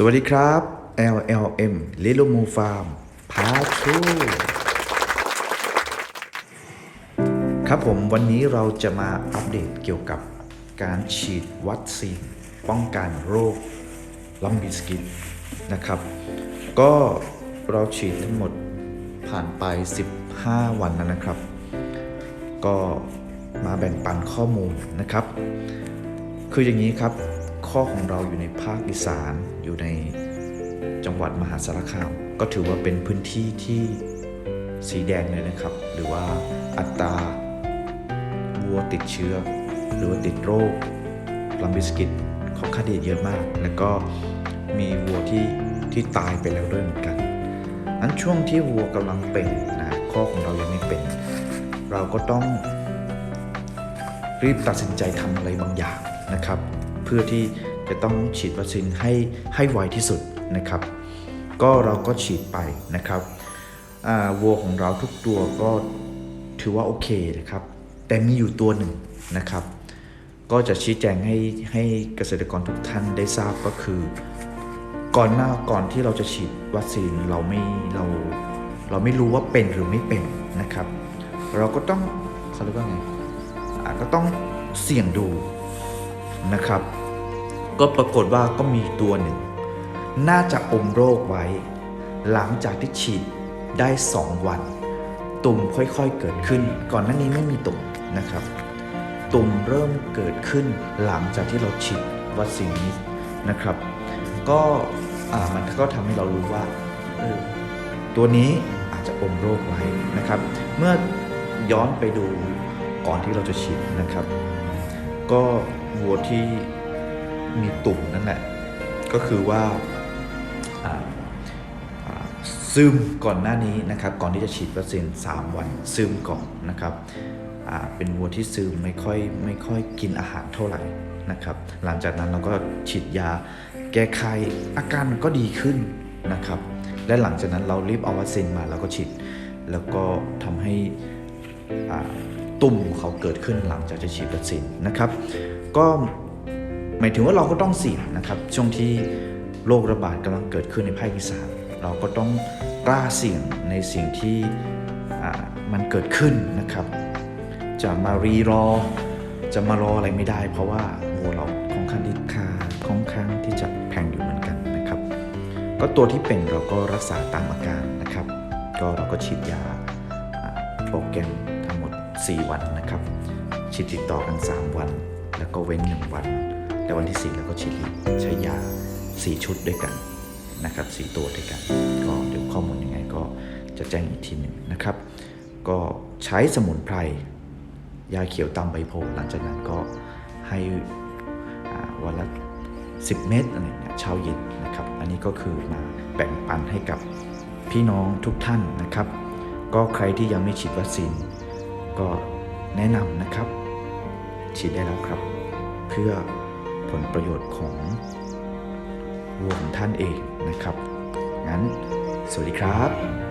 สวัสดีครับ LLM Little Moo Farm พาชูครับผมวันนี้เราจะมาอัปเดตเกี่ยวกับการฉีดวัคซีนป้องกันโรคลัมบิสกินนะครับ ก็เราฉีดทั้งหมดผ่านไป 15 วันแล้วนะครับ ก็มาแบ่งปันข้อมูลนะครับ คืออย่างนี้ครับ ข้อของเราอยู่ในภาคอีสานอยู่ในจังหวัดมหาสารคาม ก็ถือว่าเป็นพื้นที่ที่สีแดงเลยนะครับ หรือว่าอัตราวัวติดเชื้อ หรือว่าติดโรคลัมบิสกิตของคาเดียเยอะมาก แล้วก็มีวัวที่ที่ตายไปแล้วด้วยเหมือนกันนั้นช่วงที่วัวกำลังเป็นนะข้อของเรายังไม่เป็น เราก็ต้องรีบตัดสินใจทำอะไรบางอย่างนะครับ เพื่อที่จะต้องฉีดวัคซีนให้ให้ไวที่สุดนะครับ ก็เราก็ฉีดไปนะครับวัวของเราทุกตัวก็ถือว่าโอเคนะครับ แต่มีอยู่ตัวหนึ่งนะครับ ก็จะชี้แจงให้ให้เกษตรกรทุกท่านได้ทราบก็คือ ก่อนหน้าก่อนที่เราจะฉีดวัคซีนเราไม่เราเราไม่รู้ว่าเป็นหรือไม่เป็นนะครับ เราก็ต้องเขาเรียกว่าไงก็ต้องเสี่ยงดู นะครับ ก็ปรากฏว่าก็มีตัวหนึ่ง น่าจะอมโรคไว้ หลังจากที่ฉีดได้ 2 วัน ตุ่มค่อยๆเกิดขึ้น ก่อนหน้านี้ไม่มีตุ่มนะครับ ตุ่มเริ่มเกิดขึ้นหลังจากที่เราฉีดวัคซีนนี้นะครับ ก็มันก็ทำให้เรารู้ว่าออตัวนี้อาจจะอมโรคไว้นะครับ เมื่อย้อนไปดูก่อนที่เราจะฉีดนะครับ ก็ วัวที่มีตุ่มนั่นแหละก็คือว่าซึมก่อนหน้านี้นะครับ ก่อนที่จะฉีดวัคซีน3วันซึมก่อนนะครับเป็นวัวที่ซึมไม่ค่อยไม่ค่อยกินอาหารเท่าไหร่นะครับ หลังจากนั้นเราก็ฉีดยาแก้ไขอาการมันก็ดีขึ้นนะครับ และหลังจากนั้นเรารีบเอาวัคซีนมาแล้วก็ฉีดแล้วก็ทำให้ตุ่มเขาเกิดขึ้นหลังจากจะฉีดวัคซีนนะครับ ก็หมายถึงว่าเราก็ต้องเสี่ยงนะครับช่วงที่โรคระบาดกำลังเกิดขึ้นในภาคอีสานเราก็ต้องกล้าเสี่ยงในสิ่งที่มันเกิดขึ้นนะครับ จะมารีรอ จะมารออะไรไม่ได้ เพราะว่าวัวเราค่อนข้างที่คาค่อนข้างที่จะแพงอยู่เหมือนกันนะครับ ก็ตัวที่เป็นเราก็รักษาตามอาการนะครับ ก็เราก็ฉีดยาอ่าโปรแกรมทั้งหมด 4 วันนะครับฉีดติดต่อกัน 3 วัน แล้วก็เว้น1วัน แล้ววันที่4แล้วก็ฉีดอีใช้ยา 4 ชุดด้วยกันนะครับ4ตัวด้วยกัน ก็เดี๋ยวข้อมูลยังไงก็จะแจ้งอีกทีหนึ่งนะครับ ก็ใช้สมุนไพรยาเขียวตามใบโพหลังจากนั้นก็ให้วันละ 10 เม็ดอะไรเงี้ยเช้าเย็นนะครับ อันนี้ก็คือมาแบ่งปันให้กับพี่น้องทุกท่านนะครับ ก็ใครที่ยังไม่ฉีดวัคซีนก็แนะนำนะครับ ฉีดได้แล้วครับ เพื่อผลประโยชน์ของวัวของท่านเองนะครับ งั้น สวัสดีครับ